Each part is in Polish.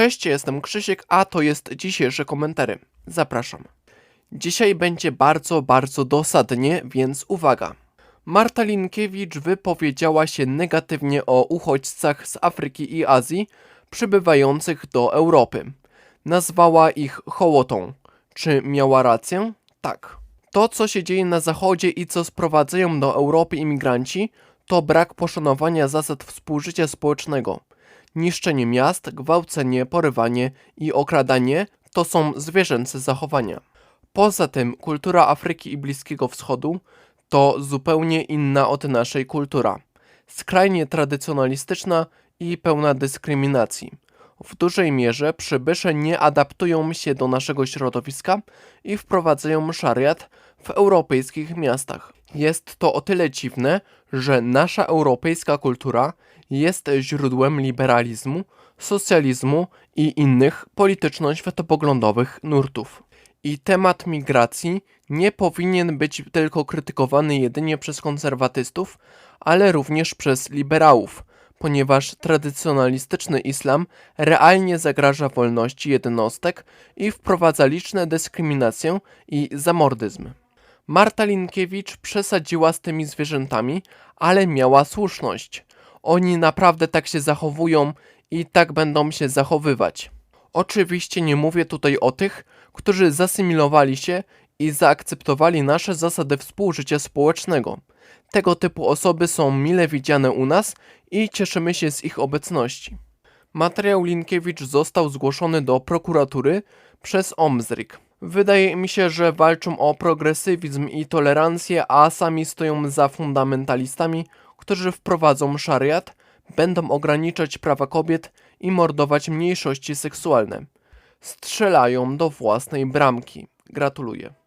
Cześć, jestem Krzysiek, a to jest dzisiejsze komentary. Zapraszam. Dzisiaj będzie bardzo, bardzo dosadnie, więc uwaga. Marta Linkiewicz wypowiedziała się negatywnie o uchodźcach z Afryki i Azji przybywających do Europy. Nazwała ich hołotą. Czy miała rację? Tak. To, co się dzieje na Zachodzie i co sprowadzają do Europy imigranci, to brak poszanowania zasad współżycia społecznego. Niszczenie miast, gwałcenie, porywanie i okradanie to są zwierzęce zachowania. Poza tym kultura Afryki i Bliskiego Wschodu to zupełnie inna od naszej kultura. Skrajnie tradycjonalistyczna i pełna dyskryminacji. W dużej mierze przybysze nie adaptują się do naszego środowiska i wprowadzają szariat w europejskich miastach. Jest to o tyle dziwne, że nasza europejska kultura jest źródłem liberalizmu, socjalizmu i innych polityczno-światopoglądowych nurtów. I temat migracji nie powinien być tylko krytykowany jedynie przez konserwatystów, ale również przez liberałów, ponieważ tradycjonalistyczny islam realnie zagraża wolności jednostek i wprowadza liczne dyskryminację i zamordyzm. Marta Linkiewicz przesadziła z tymi zwierzętami, ale miała słuszność. Oni naprawdę tak się zachowują i tak będą się zachowywać. Oczywiście nie mówię tutaj o tych, którzy zasymilowali się i zaakceptowali nasze zasady współżycia społecznego. Tego typu osoby są mile widziane u nas i cieszymy się z ich obecności. Materiał Linkiewicz został zgłoszony do prokuratury przez Omzrik. Wydaje mi się, że walczą o progresywizm i tolerancję, a sami stoją za fundamentalistami, którzy wprowadzą szariat, będą ograniczać prawa kobiet i mordować mniejszości seksualne. Strzelają do własnej bramki. Gratuluję.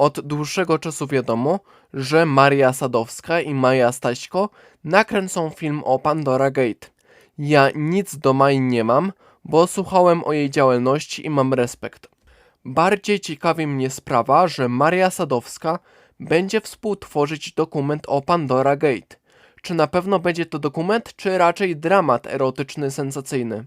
Od dłuższego czasu wiadomo, że Maria Sadowska i Maja Staśko nakręcą film o Pandora Gate. Ja nic do Mai nie mam, bo słuchałem o jej działalności i mam respekt. Bardziej ciekawi mnie sprawa, że Maria Sadowska będzie współtworzyć dokument o Pandora Gate. Czy na pewno będzie to dokument, czy raczej dramat erotyczny sensacyjny?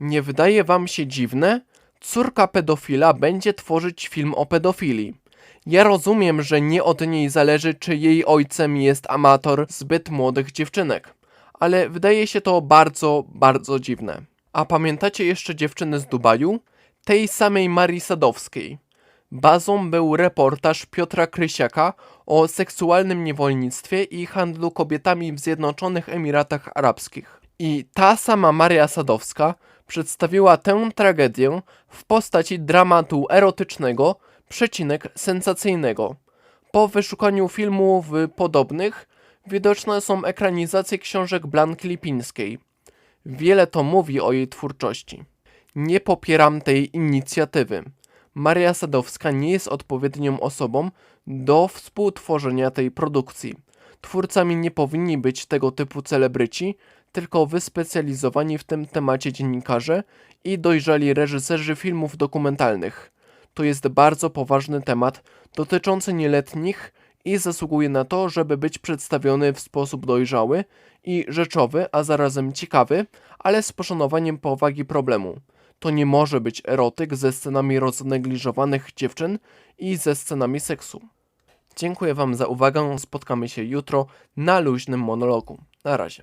Nie wydaje wam się dziwne? Córka pedofila będzie tworzyć film o pedofilii. Ja rozumiem, że nie od niej zależy, czy jej ojcem jest amator zbyt młodych dziewczynek, ale wydaje się to bardzo, bardzo dziwne. A pamiętacie jeszcze dziewczyny z Dubaju? Tej samej Marii Sadowskiej. Bazą był reportaż Piotra Krysiaka o seksualnym niewolnictwie i handlu kobietami w Zjednoczonych Emiratach Arabskich. I ta sama Maria Sadowska przedstawiła tę tragedię w postaci dramatu erotycznego, przecinek sensacyjnego. Po wyszukaniu filmów podobnych widoczne są ekranizacje książek Blanki Lipińskiej. Wiele to mówi o jej twórczości. Nie popieram tej inicjatywy. Maria Sadowska nie jest odpowiednią osobą do współtworzenia tej produkcji. Twórcami nie powinni być tego typu celebryci, tylko wyspecjalizowani w tym temacie dziennikarze i dojrzali reżyserzy filmów dokumentalnych. To jest bardzo poważny temat dotyczący nieletnich i zasługuje na to, żeby być przedstawiony w sposób dojrzały i rzeczowy, a zarazem ciekawy, ale z poszanowaniem powagi problemu. To nie może być erotyk ze scenami roznegliżowanych dziewczyn i ze scenami seksu. Dziękuję Wam za uwagę. Spotkamy się jutro na luźnym monologu. Na razie.